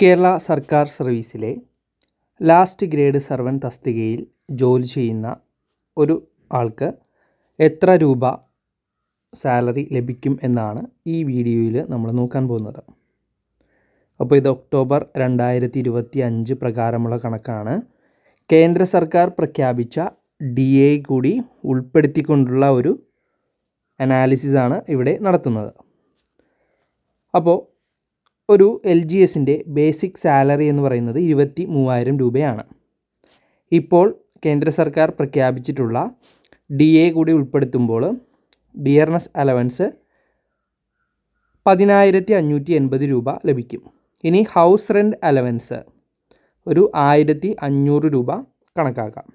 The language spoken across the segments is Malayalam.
കേരള സർക്കാർ സർവീസിലെ ലാസ്റ്റ് ഗ്രേഡ് സർവൻ തസ്തികയിൽ ജോലി ചെയ്യുന്ന ഒരു ആൾക്ക് എത്ര രൂപ സാലറി ലഭിക്കും എന്നാണ് ഈ വീഡിയോയിൽ നമ്മൾ നോക്കാൻ പോകുന്നത്. അപ്പോൾ ഇത് ഒക്ടോബർ രണ്ടായിരത്തി ഇരുപത്തി അഞ്ച് പ്രകാരമുള്ള കണക്കാണ്. കേന്ദ്ര സർക്കാർ പ്രഖ്യാപിച്ച ഡി എ കൂടി ഉൾപ്പെടുത്തിക്കൊണ്ടുള്ള ഒരു അനാലിസിസ് ആണ് ഇവിടെ നടത്തുന്നത്. അപ്പോൾ ഒരു എൽ ജി എസിന്റെ ബേസിക് സാലറി എന്ന് പറയുന്നത് ഇരുപത്തി മൂവായിരം രൂപയാണ്. ഇപ്പോൾ കേന്ദ്ര സർക്കാർ പ്രഖ്യാപിച്ചിട്ടുള്ള ഡി എ കൂടി ഉൾപ്പെടുത്തുമ്പോൾ ഡിയർനെസ് അലവൻസ് പതിനായിരത്തി അഞ്ഞൂറ്റി എൺപത് രൂപ ലഭിക്കും. ഇനി ഹൗസ് റെന്റ് അലവൻസ് ഒരു ആയിരത്തി അഞ്ഞൂറ് രൂപ കണക്കാക്കാം.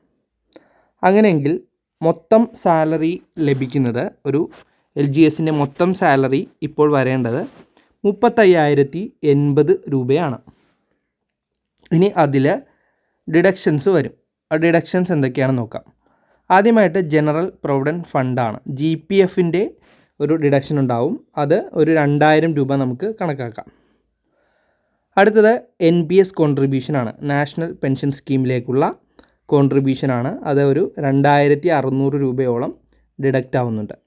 അങ്ങനെയെങ്കിൽ മൊത്തം സാലറി ലഭിക്കുന്നത് ഒരു എൽ ജി എസിന്റെ മൊത്തം സാലറി ഇപ്പോൾ വരേണ്ടത് മുപ്പത്തയ്യായിരത്തി എൺപത് രൂപയാണ്. ഇനി അതിൽ ഡിഡക്ഷൻസ് വരും. ആ ഡിഡക്ഷൻസ് എന്തൊക്കെയാണെന്ന് നോക്കാം. ആദ്യമായിട്ട് ജനറൽ പ്രൊവിഡന്റ് ഫണ്ടാണ് ജി പി എഫിന്റെ ഒരു ഡിഡക്ഷൻ ഉണ്ടാവും. അത് ഒരു രണ്ടായിരം രൂപ നമുക്ക് കണക്കാക്കാം. അടുത്തത് എൻ പി എസ് കോൺട്രിബ്യൂഷനാണ് നാഷണൽ പെൻഷൻ സ്കീമിലേക്കുള്ള കോൺട്രിബ്യൂഷനാണ് അത് ഒരു രണ്ടായിരത്തി അറുന്നൂറ് രൂപയോളം ഡിഡക്റ്റ് ആവുന്നുണ്ട്.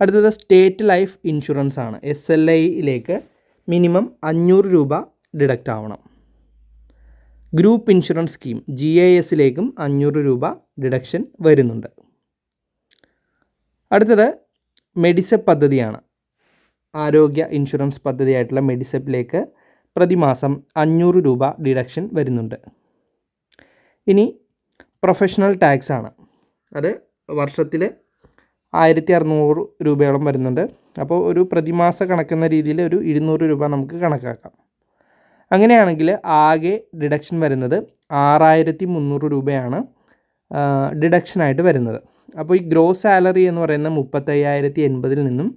അടുത്തത് സ്റ്റേറ്റ് ലൈഫ് ഇൻഷുറൻസ് ആണ്. എസ് എൽ ഐയിലേക്ക് മിനിമം അഞ്ഞൂറ് രൂപ ഡിഡക്റ്റ് ആവണം. Group insurance scheme G I എസിലേക്കും അഞ്ഞൂറ് രൂപ ഡിഡക്ഷൻ വരുന്നുണ്ട്. അടുത്തത് മെഡിസെപ്പ് പദ്ധതിയാണ്. ആരോഗ്യ ഇൻഷുറൻസ് പദ്ധതിയായിട്ടുള്ള മെഡിസെപ്പിലേക്ക് പ്രതിമാസം അഞ്ഞൂറ് രൂപ ഡിഡക്ഷൻ വരുന്നുണ്ട്. ഇനി പ്രൊഫഷണൽ ടാക്സ് ആണ്. അത് വർഷത്തിൽ ആയിരത്തി അറുന്നൂറ് രൂപയോളം വരുന്നുണ്ട്. അപ്പോൾ ഒരു പ്രതിമാസ കണക്കുന്ന രീതിയിൽ ഒരു ഇരുന്നൂറ് രൂപ നമുക്ക് കണക്കാക്കാം. അങ്ങനെയാണെങ്കിൽ ആകെ ഡിഡക്ഷൻ വരുന്നത് ആറായിരത്തി മുന്നൂറ് രൂപയാണ് ഡിഡക്ഷനായിട്ട് വരുന്നത്. അപ്പോൾ ഈ ഗ്രോസ് സാലറി എന്ന് പറയുന്ന മുപ്പത്തയ്യായിരത്തി എൺപതിൽ നിന്നും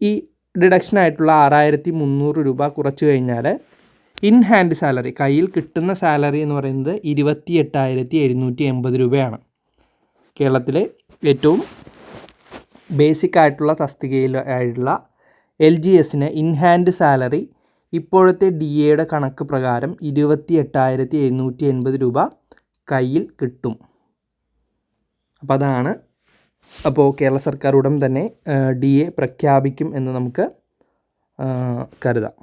ഈ ഡിഡക്ഷനായിട്ടുള്ള ആറായിരത്തി മുന്നൂറ് രൂപ കുറച്ച് കഴിഞ്ഞാൽ ഇൻ ഹാൻഡ് സാലറി കയ്യിൽ കിട്ടുന്ന സാലറി എന്ന് പറയുന്നത് ഇരുപത്തി എട്ടായിരത്തി എഴുന്നൂറ്റി എൺപത് രൂപയാണ് കേരളത്തിലെ ഏറ്റവും ബേസിക് ആയിട്ടുള്ള തസ്തികയിൽ ആയിട്ടുള്ള എൽ ജി എസിന് ഇൻ ഹാൻഡ് സാലറി ഇപ്പോഴത്തെ ഡി എയുടെ കണക്ക് പ്രകാരം ഇരുപത്തി എട്ടായിരത്തി എഴുന്നൂറ്റി എൺപത് രൂപ കയ്യിൽ കിട്ടും. അപ്പോൾ അതാണ് അപ്പോൾ കേരള സർക്കാർ ഉടൻ തന്നെ ഡി എ പ്രഖ്യാപിക്കും എന്ന് നമുക്ക് കരുതാം.